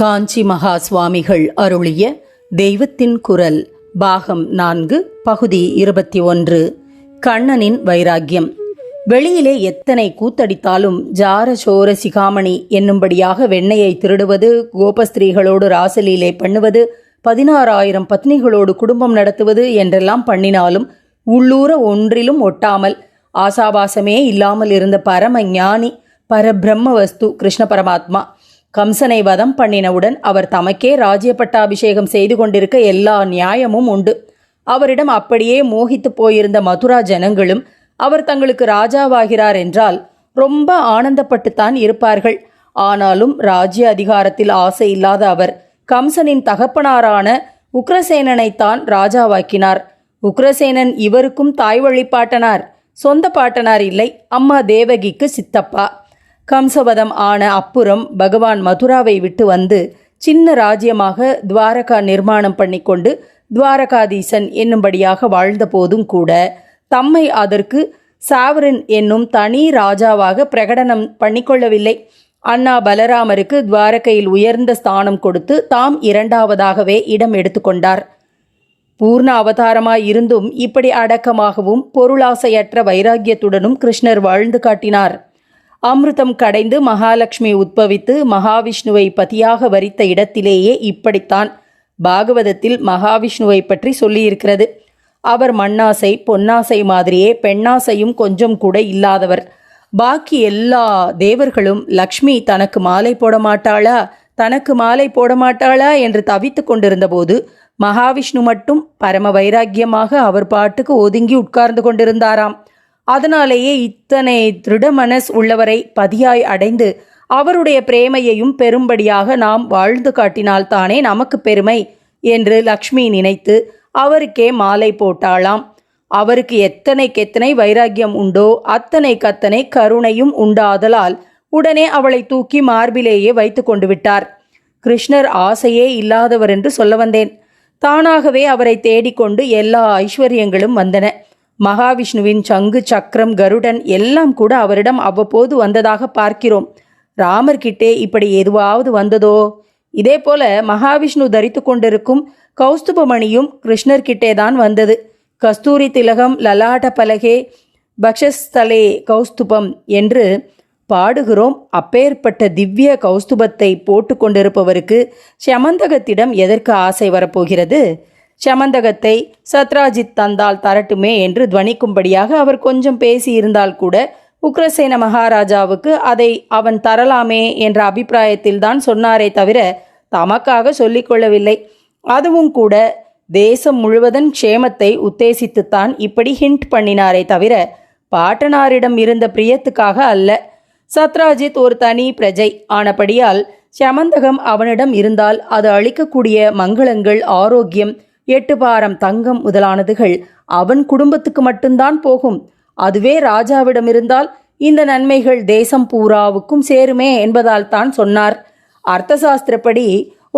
காஞ்சி மகா சுவாமிகள் அருளிய தெய்வத்தின் குரல் பாகம் நான்கு பகுதி இருபத்தி ஒன்று. கண்ணனின் வைராக்கியம். வெளியிலே எத்தனை கூத்தடித்தாலும் ஜார சோர சிகாமணி என்னும்படியாக வெண்ணையை திருடுவது கோபஸ்திரீகளோடு ராசலீலை பண்ணுவது பதினாறாயிரம் பத்னிகளோடு குடும்பம் நடத்துவது என்றெல்லாம் பண்ணினாலும் உள்ளூர ஒன்றிலும் ஒட்டாமல் ஆசாபாசமே இல்லாமல் இருந்த பரம ஞானி பரபிரம்ம வஸ்து கிருஷ்ண பரமாத்மா. கம்சனை வதம் பண்ணினவுடன் அவர் தமக்கே ராஜ்ய பட்டாபிஷேகம் செய்து கொண்டிருக்க எல்லா நியாயமும் உண்டு. அவரிடம் அப்படியே மோகித்து போயிருந்த மதுரா ஜனங்களும் அவர் தங்களுக்கு ராஜாவாகிறார் என்றால் ரொம்ப ஆனந்தப்பட்டுத்தான் இருப்பார்கள். ஆனாலும் ராஜ்ய அதிகாரத்தில் ஆசை இல்லாத அவர் கம்சனின் தகப்பனாரான உக்ரசேனனைத்தான் ராஜாவாக்கினார். உக்ரசேனன் இவருக்கும் தாய் வழிபாட்டனார் சொந்த பாட்டனார் இல்லை. அம்மா தேவகிக்கு சித்தப்பா. கம்சவதம் ஆன அப்புறம் பகவான் மதுராவை விட்டு வந்து சின்ன ராஜ்யமாக துவாரகா நிர்மாணம் பண்ணிக்கொண்டு துவாரகாதீசன் என்னும்படியாக வாழ்ந்த போதும் கூட தம்மை அதற்கு சாவரன் என்னும் தனி ராஜாவாக பிரகடனம் பண்ணிக்கொள்ளவில்லை. அண்ணா பலராமருக்கு துவாரகையில் உயர்ந்த ஸ்தானம் கொடுத்து தாம் இரண்டாவதாகவே இடம் எடுத்துக்கொண்டார் பூர்ண அவதாரமாய் இருந்தும் இப்படி அடக்கமாகவும் பொருளாசையற்ற வைராக்கியத்துடனும் கிருஷ்ணர் வாழ்ந்து காட்டினார். அமிர்தம் கடைந்து மகாலட்சுமி உத்பவித்து மகாவிஷ்ணுவை பதியாக வரித்த இடத்திலேயே இப்படித்தான் பாகவதத்தில் மகாவிஷ்ணுவை பற்றி சொல்லியிருக்கிறது. அவர் மண்ணாசை பொன்னாசை மாதிரியே பெண்ணாசையும் கொஞ்சம் கூட இல்லாதவர். பாக்கி எல்லா தேவர்களும் லக்ஷ்மி தனக்கு மாலை போட மாட்டாளா? தனக்கு மாலை போட மாட்டாளா? என்று தவித்து கொண்டிருந்தபோது மகாவிஷ்ணு மட்டும் பரம வைராக்கியமாக அவர் பாட்டுக்கு ஒதுங்கி உட்கார்ந்து கொண்டிருந்தாராம். அதனாலேயே இத்தனை திருட மனஸ் உள்ளவரை பதியாய் அடைந்து அவருடைய பிரேமையையும் பெரும்படியாக நாம் வாழ்ந்து காட்டினால் தானே நமக்கு பெருமை என்று லக்ஷ்மி நினைத்து அவருக்கே மாலை போட்டாளாம். அவருக்கு எத்தனைக்கெத்தனை வைராக்கியம் உண்டோ அத்தனை கத்தனை கருணையும் உண்டாதலால் உடனே அவளை தூக்கி மார்பிலேயே வைத்து கொண்டு விட்டார். கிருஷ்ணர் ஆசையே இல்லாதவர் என்று சொல்ல வந்தேன். தானாகவே அவரை தேடிக்கொண்டு எல்லா ஐஸ்வர்யங்களும் வந்தன. மகாவிஷ்ணுவின் சங்கு சக்கரம் கருடன் எல்லாம் கூட அவரிடம் அவ்வப்போது வந்ததாக பார்க்கிறோம். ராமர்கிட்டே இப்படி எதுவாவது வந்ததோ? இதே போல மகாவிஷ்ணு தரித்து கொண்டிருக்கும் கௌஸ்துபமணியும் கிருஷ்ணர்கிட்டே தான் வந்தது. கஸ்தூரி திலகம் லலாட்ட பலகே பக்ஷஸ்தலே கௌஸ்துபம் என்று பாடுகிறோம். அப்பேற்பட்ட திவ்ய கௌஸ்துபத்தை போட்டு கொண்டிருப்பவருக்கு சமந்தகத்திடம் எதற்கு ஆசை வரப்போகிறது? சமந்தகத்தை சத்ராஜித் தந்தால் தரட்டுமே என்று துவனிக்கும்படியாக அவர் கொஞ்சம் பேசியிருந்தால் கூட உக்ரசேன மகாராஜாவுக்கு அதை அவன் தரலாமே என்ற அபிப்பிராயத்தில்தான் சொன்னாரே தவிர தமக்காக சொல்லிக்கொள்ளவில்லை. அதுவும் கூட தேசம் முழுவதன் க்ஷேமத்தை உத்தேசித்துத்தான் இப்படி ஹிண்ட் பண்ணினாரே தவிர பாட்டனாரிடம் இருந்த பிரியத்துக்காக அல்ல. சத்ராஜித் ஒரு தனி பிரஜை ஆனபடியால் சமந்தகம் அவனிடம் இருந்தால் அது அளிக்கக்கூடிய மங்களங்கள் ஆரோக்கியம் எட்டு பாரம் தங்கம் முதலானதுகள் அவன் குடும்பத்துக்கு மட்டும்தான் போகும். அதுவே ராஜாவிடம் இருந்தால் இந்த நன்மைகள் தேசம் பூராவுக்கும் சேருமே என்பதால் தான் சொன்னார். அர்த்தசாஸ்திரப்படி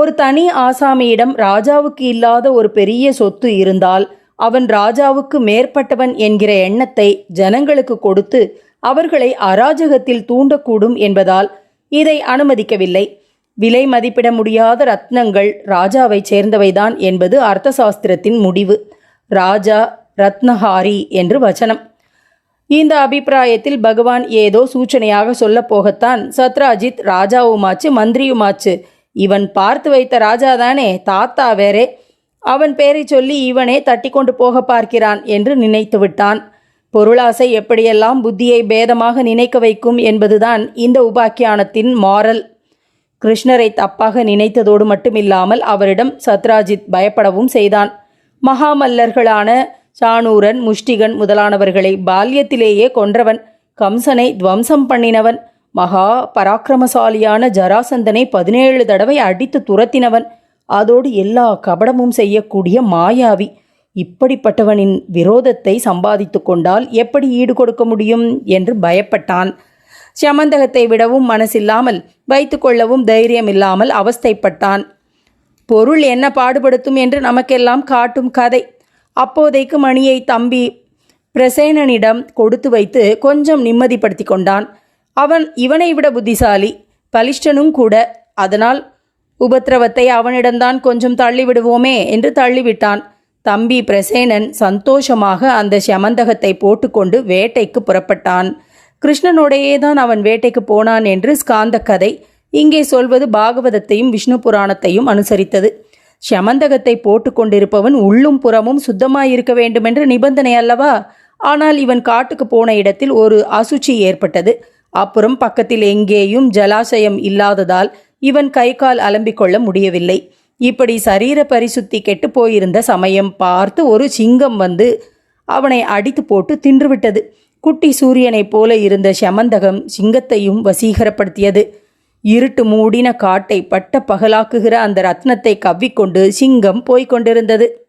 ஒரு தனி ஆசாமியிடம் ராஜாவுக்கு இல்லாத ஒரு பெரிய சொத்து இருந்தால் அவன் ராஜாவுக்கு மேற்பட்டவன் என்கிற எண்ணத்தை ஜனங்களுக்கு கொடுத்து அவர்களை அராஜகத்தில் தூண்டக்கூடும் என்பதால் இதை அனுமதிக்கவில்லை. விலை மதிப்பிட முடியாத ரத்னங்கள் ராஜாவை சேர்ந்தவைதான் என்பது அர்த்தசாஸ்திரத்தின் முடிவு. ராஜா ரத்னஹாரி என்று வச்சனம். இந்த அபிப்பிராயத்தில் பகவான் ஏதோ சூச்சனையாக சொல்லப்போகத்தான் சத்ராஜித் ராஜாவுமாச்சு மந்திரியுமாச்சு இவன் பார்த்து வைத்த ராஜாதானே தாத்தா வேறே. அவன் பேரை சொல்லி இவனே தட்டி கொண்டு போக பார்க்கிறான் என்று நினைத்து விட்டான். பொருளாசை எப்படியெல்லாம் புத்தியை பேதமாக நினைக்க வைக்கும் என்பதுதான் இந்த உபாக்கியானத்தின் மாரல் கிருஷ்ணரை தப்பாக நினைத்ததோடு மட்டுமில்லாமல் அவரிடம் சத்ராஜித் பயப்படவும் செய்தான். மகாமல்லர்களான சாணூரன் முஷ்டிகன் முதலானவர்களை பால்யத்திலேயே கொன்றவன் கம்சனை துவம்சம் பண்ணினவன் மகா பராக்கிரமசாலியான ஜராசந்தனை பதினேழு தடவை அடித்து துரத்தினவன் அதோடு எல்லா கபடமும் செய்யக்கூடிய மாயாவி. இப்படிப்பட்டவனின் விரோதத்தை சம்பாதித்து கொண்டால் எப்படி ஈடு கொடுக்க முடியும்? என்று பயப்பட்டான். சமந்தகத்தை விடவும் மனசில்லாமல் வைத்துக்கொள்ளவும் தைரியம் இல்லாமல் அவஸ்தைப்பட்டான். பொருள் என்ன பாடுபடுத்தும் என்று நமக்கெல்லாம் காட்டும் கதை. அப்போதைக்கு மணியை தம்பி பிரசேனனிடம் கொடுத்து வைத்து கொஞ்சம் நிம்மதிப்படுத்தி கொண்டான். அவன் இவனை விட புத்திசாலி பலிஷ்டனும் கூட. அதனால் உபத்திரவத்தை அவனிடம்தான் கொஞ்சம் தள்ளிவிடுவோமே என்று தள்ளிவிட்டான். தம்பி பிரசேனன் சந்தோஷமாக அந்த சமந்தகத்தை போட்டுக்கொண்டு வேட்டைக்கு புறப்பட்டான். கிருஷ்ணனோடையே தான் அவன் வேட்டைக்கு போனான் என்று ஸ்காந்த கதை. இங்கே சொல்வது பாகவதத்தையும் விஷ்ணு புராணத்தையும் அனுசரித்தது. சமந்தகத்தை போட்டுக்கொண்டிருப்பவன் உள்ளும் புறமும் சுத்தமாயிருக்க வேண்டுமென்ற நிபந்தனை அல்லவா? ஆனால் இவன் காட்டுக்கு போன இடத்தில் ஒரு அசுச்சி ஏற்பட்டது. அப்புறம் பக்கத்தில் எங்கேயும் ஜலாசயம் இல்லாததால் இவன் கை கால் அலம்பிக் கொள்ள முடியவில்லை. இப்படி சரீர பரிசுத்தி கெட்டு போயிருந்த சமயம் பார்த்து ஒரு சிங்கம் வந்து அவனை அடித்து போட்டு தின்றுவிட்டது. குட்டி சூரியனைப் போல இருந்த சமந்தகம் சிங்கத்தையும் வசீகரப்படுத்தியது. இருட்டு மூடின காட்டை பட்ட பகலாக்குகிற அந்த ரத்னத்தை கவ்விக்கொண்டு சிங்கம் போய்க் கொண்டிருந்தது.